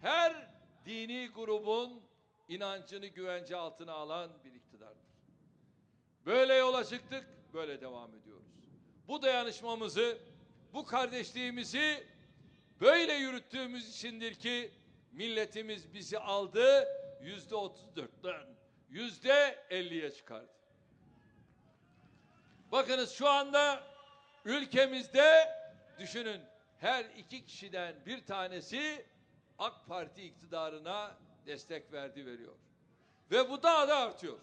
her dini grubun inancını güvence altına alan bir iktidardır. Böyle yola çıktık, böyle devam ediyoruz. Bu dayanışmamızı, bu kardeşliğimizi böyle yürüttüğümüz içindir ki milletimiz bizi aldı yüzde otuz dörtten yüzde elliye çıkardı. Bakınız şu anda ülkemizde düşünün her iki kişiden bir tanesi AK Parti iktidarına destek verdi veriyor. Ve bu daha da artıyor.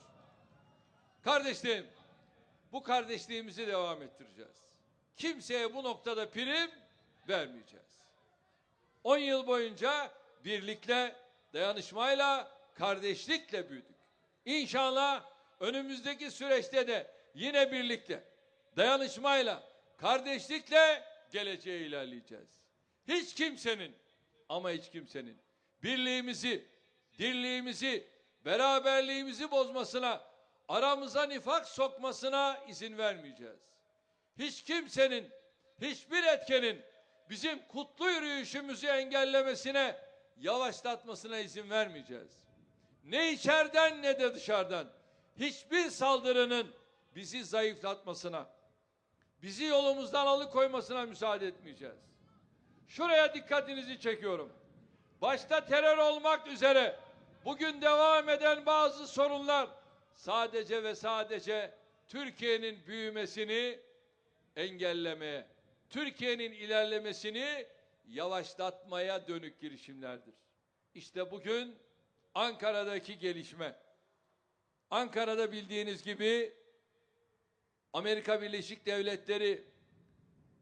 Kardeşlerim bu kardeşliğimizi devam ettireceğiz. Kimseye bu noktada prim vermeyeceğiz. 10 yıl boyunca birlikle, dayanışmayla, kardeşlikle büyüdük. İnşallah önümüzdeki süreçte de yine birlikte, dayanışmayla, kardeşlikle geleceğe ilerleyeceğiz. Hiç kimsenin ama hiç kimsenin birliğimizi, dirliğimizi, beraberliğimizi bozmasına, aramıza nifak sokmasına izin vermeyeceğiz. Hiç kimsenin, hiçbir etkenin bizim kutlu yürüyüşümüzü engellemesine, yavaşlatmasına izin vermeyeceğiz. Ne içeriden ne de dışarıdan hiçbir saldırının bizi zayıflatmasına, bizi yolumuzdan alıkoymasına müsaade etmeyeceğiz. Şuraya dikkatinizi çekiyorum. Başta terör olmak üzere bugün devam eden bazı sorunlar sadece ve sadece Türkiye'nin büyümesini engellemeye, Türkiye'nin ilerlemesini yavaşlatmaya dönük girişimlerdir. İşte bugün Ankara'daki gelişme. Ankara'da bildiğiniz gibi Amerika Birleşik Devletleri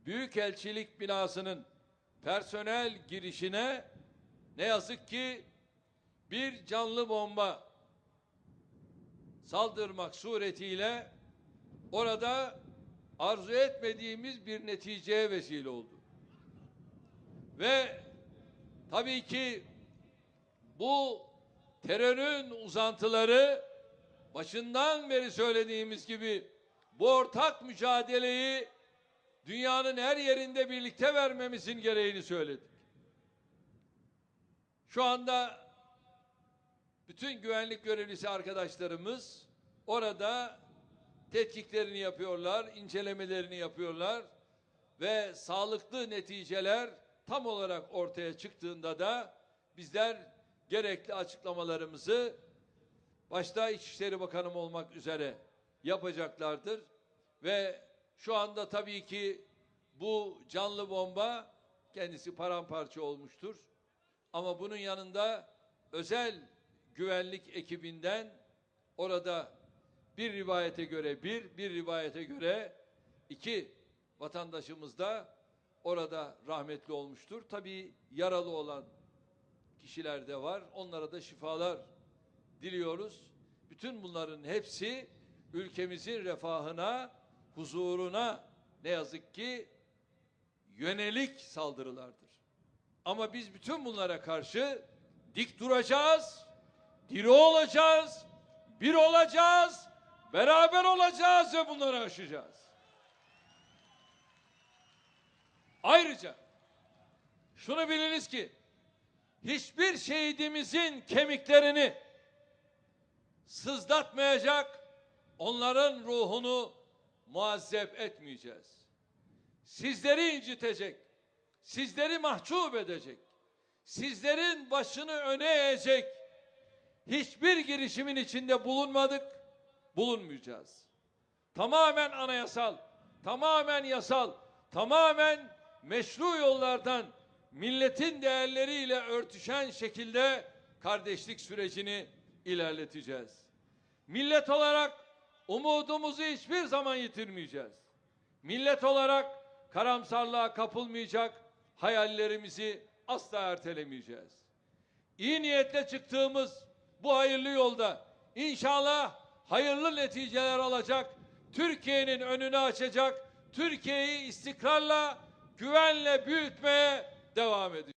Büyükelçilik binasının personel girişine ne yazık ki bir canlı bomba saldırmak suretiyle orada arzu etmediğimiz bir neticeye vesile oldu. Ve tabii ki bu terörün uzantıları başından beri söylediğimiz gibi bu ortak mücadeleyi dünyanın her yerinde birlikte vermemizin gereğini söyledik. Şu anda bütün güvenlik görevlisi arkadaşlarımız orada tetkiklerini yapıyorlar, incelemelerini yapıyorlar ve sağlıklı neticeler tam olarak ortaya çıktığında da bizler gerekli açıklamalarımızı başta İçişleri Bakanım olmak üzere yapacaklardır ve şu anda tabii ki bu canlı bomba kendisi paramparça olmuştur. Ama bunun yanında özel güvenlik ekibinden orada bir rivayete göre bir, bir rivayete göre iki vatandaşımız da orada rahmetli olmuştur. Tabii yaralı olan kişiler de var. Onlara da şifalar diliyoruz. Bütün bunların hepsi ülkemizin refahına, huzuruna ne yazık ki yönelik saldırılardır. Ama biz bütün bunlara karşı dik duracağız, diri olacağız, bir olacağız, beraber olacağız ve bunları aşacağız. Ayrıca şunu biliniz ki hiçbir şehidimizin kemiklerini sızlatmayacak, onların ruhunu muazzep etmeyeceğiz. Sizleri incitecek, sizleri mahcup edecek, sizlerin başını öne eğecek hiçbir girişimin içinde bulunmadık, bulunmayacağız. Tamamen anayasal, tamamen yasal, tamamen meşru yollardan milletin değerleriyle örtüşen şekilde kardeşlik sürecini ilerleteceğiz. Millet olarak umudumuzu hiçbir zaman yitirmeyeceğiz. Millet olarak karamsarlığa kapılmayacak, hayallerimizi asla ertelemeyeceğiz. İyi niyetle çıktığımız bu hayırlı yolda inşallah hayırlı neticeler alacak, Türkiye'nin önünü açacak, Türkiye'yi istikrarla, güvenle büyütmeye devam edeceğiz.